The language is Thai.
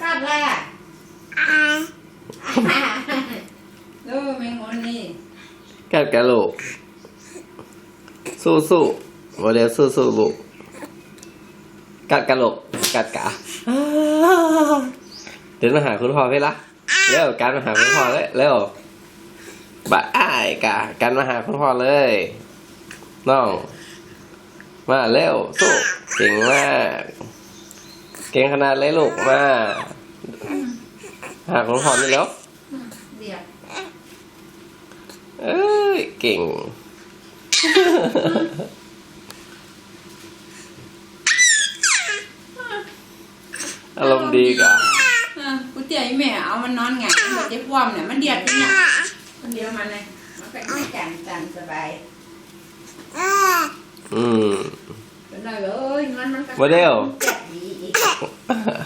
กัดแหละดูแมงมุมนี่กัดกันลูกสู้สู้โมเดลสู้สู้ลูกกัดกันลูกกัดกะเดินมาหาคุณพ่อพี่ละเร็วการมาหาคุณพ่อเลยเร็วบ้าอ้ายกะการมาหาคุณพ่อเลยน้อง มาเร็วสู้เก่งมาก เก่งขนาดเลยลูกมาหาคุณพ่อนี่แล้วเดียวเอ้ยเก่งอารมณ์ดีกะอะกูเตี๋ยไอ้แม่เอามันนอนไงมันจะคว่ำเนี่ยมันเดียดไปเนี่ยมันเดียวมันเลยมันเป็นไม่จันจันสบาย อืมเ